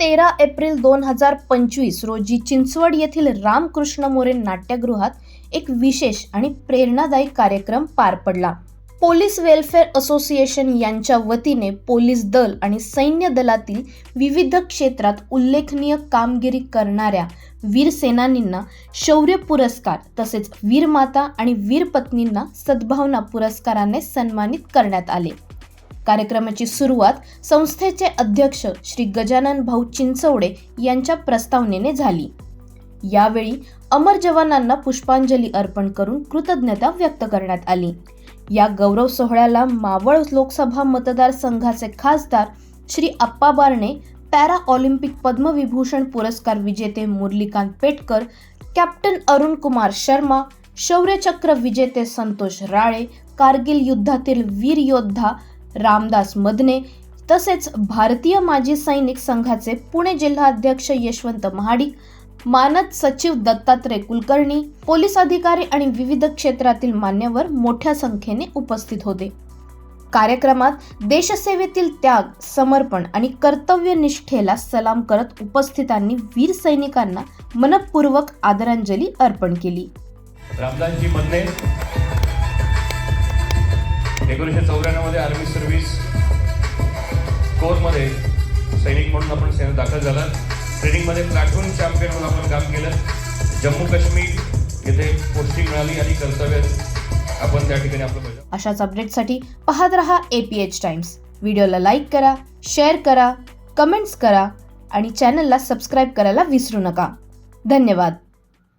तेरा एप्रिल दोन हजार पंचवीस रोजी चिंचवड येथील रामकृष्ण मोरे नाट्यगृहात एक विशेष आणि प्रेरणादायी कार्यक्रम पार पडला. पोलीस वेलफेअर असोसिएशन यांच्या वतीने पोलीस दल आणि सैन्य दलातील विविध क्षेत्रात उल्लेखनीय कामगिरी करणाऱ्या वीर सेनानींना शौर्य पुरस्कार तसेच वीरमाता आणि वीरपत्नींना सद्भावना पुरस्काराने सन्मानित करण्यात आले. कार्यक्रमाची सुरुवात संस्थेचे अध्यक्ष श्री गजानन भाऊ चिंचवडे यांच्या प्रस्तावनेने झाली. यावेळी अमर जवानांना पुष्पांजली अर्पण करून कृतज्ञता व्यक्त करण्यात आली. या गौरव सोहळ्याला मावळ लोकसभा मतदारसंघाचे खासदार श्री अप्पा बारणे पॅरा ऑलिम्पिक पद्मविभूषण पुरस्कार विजेते मुरलीकांत पेटकर कॅप्टन अरुण कुमार शर्मा शौर्यचक्र विजेते संतोष राळे कारगिल युद्धातील वीर योद्धा रामदास मदने तसेच भारतीय माजी सैनिक संघाचे पुणे जिल्हाध्यक्ष यशवंत महाडिक मानद सचिव दत्तात्रय कुलकर्णी पोलीस अधिकारी आणि विविध क्षेत्रातील मान्यवर मोठ्या संख्येने उपस्थित होते. कार्यक्रमात देशसेवेतील त्याग समर्पण आणि कर्तव्यनिष्ठेला सलाम करत उपस्थितांनी वीर सैनिकांना मनपूर्वक आदरांजली अर्पण केली. रामदासजी एकोणीसशे चौऱ्याण्णवमध्ये आर्मी सर्व्हिस कोरमध्ये सैनिक म्हणून आपण सेनेत दाखल झाला. ट्रेनिंगमध्ये प्लॅटून चॅम्पियन म्हणून आपण काम केलं. जम्मू काश्मीर येथे पोस्टिंग मिळाली आणि कर्तव्य आपण त्या ठिकाणी आपलं अशाच अपडेटसाठी पाहत रहा एपीएच टाइम्स व्हिडिओला लाईक करा शेअर करा कमेंट्स करा आणि चॅनलला सबस्क्राईब करायला विसरू नका. धन्यवाद.